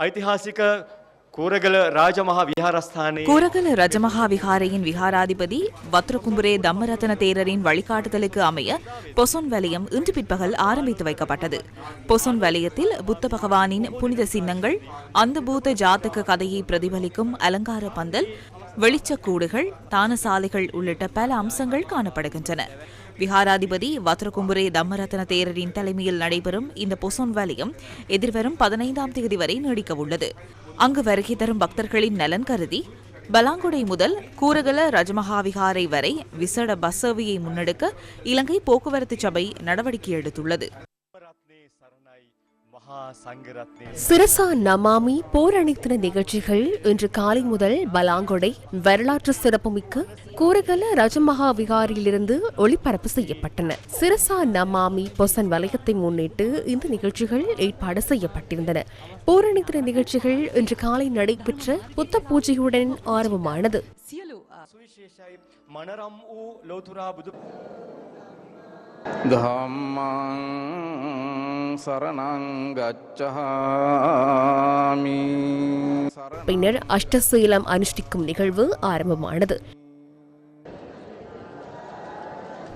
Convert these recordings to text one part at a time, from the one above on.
ಐತಿಹಾಸಿಕ ಕೂರಗಲ ರಾಜಮಹಾ ವಿಹಾರಸ್ಥಾನೇ கூரகல ரஜமகா விகாரையின் விகாராதிபதி வத்ரகும்புரே தம்மரத்ன தேரரின் வழிகாட்டுதலுக்கு அமைய பொசொன் வலயம் இன்று பிற்பகல் ஆரம்பித்து வைக்கப்பட்டது பொசொன் வலயத்தில் புத்த பகவானின் புனித சின்னங்கள் அந்த பூத ஜாத்தக கதையை பிரதிபலிக்கும் அலங்கார பந்தல் வெளிச்சக்கூடுகள் தானசாலைகள் உள்ளிட்ட பல அம்சங்கள் காணப்படுகின்றன. விகாராதிபதி வத்ரகும்புரே தம்மரத்ன தேரரின் தலைமையில் நடைபெறும் இந்த பொசோன் வேலையும் எதிர்வரும் பதினைந்தாம் தேதி வரை நீடிக்கவுள்ளது அங்கு வருகை தரும் பக்தர்களின் நலன் கருதி பலாங்குடை முதல் கூரகல ரஜமகாவிகாரை வரை விசேட பஸ் சேவையை முன்னெடுக்க இலங்கை போக்குவரத்து சபை நடவடிக்கை எடுத்துள்ளது. சிரசா நமாமி போரணித்தின நிகழ்ச்சிகள் இன்று காலை முதல் பலாங்கொடை வரலாற்று சிறப்புமிக்க கூறுகல ரஜமகா விகாரியிலிருந்து ஒளிபரப்பு செய்யப்பட்டன. சிரசா நமாமி பொசன் வலயத்தை முன்னிட்டு இந்த நிகழ்ச்சிகள் ஏற்பாடு செய்யப்பட்டிருந்தன. போரணித்தின நிகழ்ச்சிகள் இன்று காலை நடைபெற்ற புத்த பூஜையுடன் ஆர்வமானது மனரம் මනරම් වූ ලෝතුරා බුදු ධම්මං සරණං ගච්ඡාමි සරණ பின்னர் அஷ்டசீலம் அனுஷ்டிக்கும் நிகழ்வு ஆரம்பமானது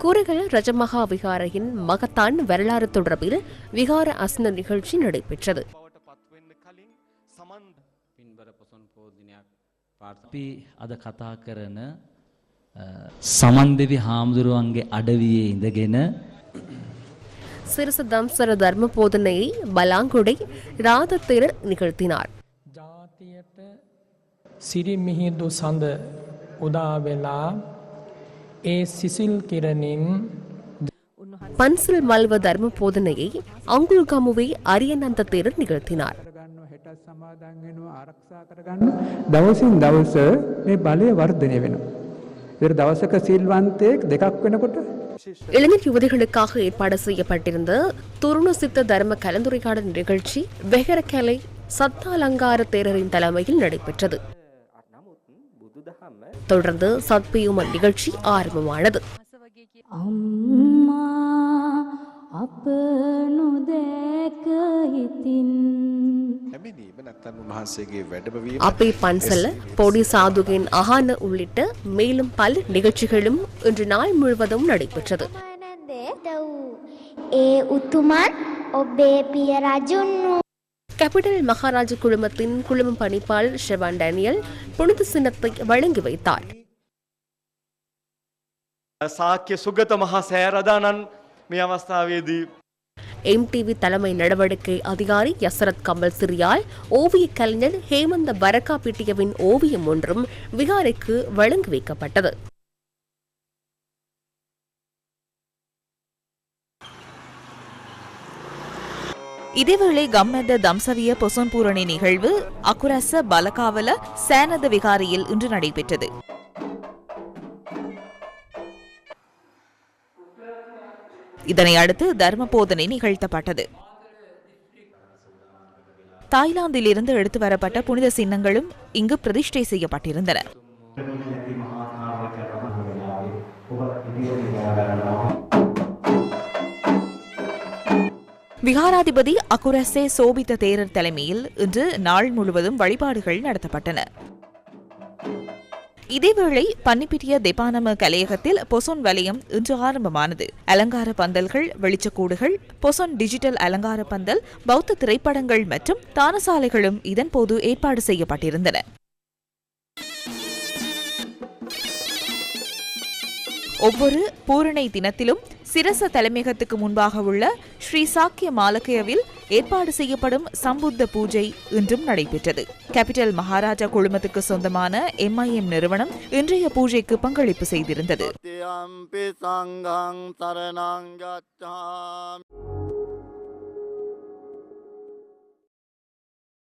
கூறுகள் ரஜமகா விகாரையின் மகத்தான் வரலாறு தொடர்பில் விகார அசன நிகழ்ச்சி நடைபெற்றது බවට පත්වෙන්න කලින් සමන්ද පින්බර පොසොන් පෝදිනයක් පාර්ථ අපි අද කතා කරන සමන්දෙවි හාමුදුරුවන්ගේ අඩවියේ ඉඳගෙන சிறுச தம்சர தர்ம போதனையை பலாங்குடை ராதத்திரர் நிகழ்த்தினார் ජාතියට සිරිමිහිදු සඳ උදාවෙලා ඒ සිසිල් කිරණින් பன்சில் மல்வ தர்ம போதனையை அங்குல்கமுவை அரியநந்த தேரர் நிகழ்த்தினார் කරගන්න හෙටත් සමාදන් වෙනවා ආරක්ෂා කරගන්න දවසින් දවස මේ බලය වර්ධනය වෙනවා. ඉතින් දවසක සිල්වන්තයෙක් දෙකක් වෙනකොට இளைஞர் யுவதிகளுக்காக ஏற்பாடு செய்யப்பட்டிருந்த துருண சித்த தர்ம கலந்துரையாடல் நிகழ்ச்சி வெகரக்கலை சத்தாலங்கார தேரரின் தலைமையில் நடைபெற்றது. தொடர்ந்து சத்பியுமன் நிகழ்ச்சி ஆரம்பமானது. அப்பனுதேக்கின் அப்பே பன்சல பொடி சாதுகின் அகான உள்ளிட்ட மேலும் பல நிகழ்ச்சிகளும் இன்று நாள் முழுவதும் நடைபெற்றது. கேபிட்டல் மகாராஜ குழுமத்தின் குழும பணிப்பாள் ஷெவான் டேனியல் புனித சின்னத்தை வழங்கி வைத்தார் சாக்கிய சுகத மகா சேரதானன் மீ அவஸ்தாவேதி எம்டிவி தலைமை நடவடிக்கை அதிகாரி யசரத் கமல் சிரியால் ஓவிய கலைஞர் ஹேமந்த பரக்கா பிட்டியவின் ஓவியம் ஒன்றும் விகாரைக்கு வழங்கி வைக்கப்பட்டது. இதேவேளை கம்மெத தம்சவிய பொசம்பூரணி நிகழ்வு அக்குரச பலகாவல சேனத விகாரியில் இன்று நடைபெற்றது. இதனை அடுத்து தர்ம போதனை நிகழ்த்தப்பட்டது. தாய்லாந்திலிருந்து எடுத்து வரப்பட்ட புனித சின்னங்களும் இங்கு பிரதிஷ்டை செய்யப்பட்டிருந்தன. விகாராதிபதி அகுரசே சோபித்த தேரர் தலைமையில் இன்று நாள் முழுவதும் வழிபாடுகள் நடத்தப்பட்டன. இதேவேளை பன்னிப்பிட்டிய தெபானம கலையகத்தில் பொசொன் வலயம் இன்று ஆரம்பமானது. அலங்கார பந்தல்கள் வெளிச்சக்கூடுகள் பொசொன் டிஜிட்டல் அலங்கார பந்தல் பௌத்த திரைப்படங்கள் மற்றும் தானசாலைகளும் இதன்போது ஏற்பாடு செய்யப்பட்டிருந்தன. ஒவ்வொரு பூரணை தினத்திலும் சிரச தலைமையகத்துக்கு முன்பாக உள்ள ஸ்ரீ சாக்கிய மாலக்கயவில் ஏற்பாடு செய்யப்படும் சம்புத்த பூஜை இன்றும் நடைபெற்றது. கேபிட்டல் மகாராஜா குழுமத்துக்கு சொந்தமான எம்ஐஎம் நிறுவனம் இன்றைய பூஜைக்கு பங்களிப்பு செய்திருந்தது.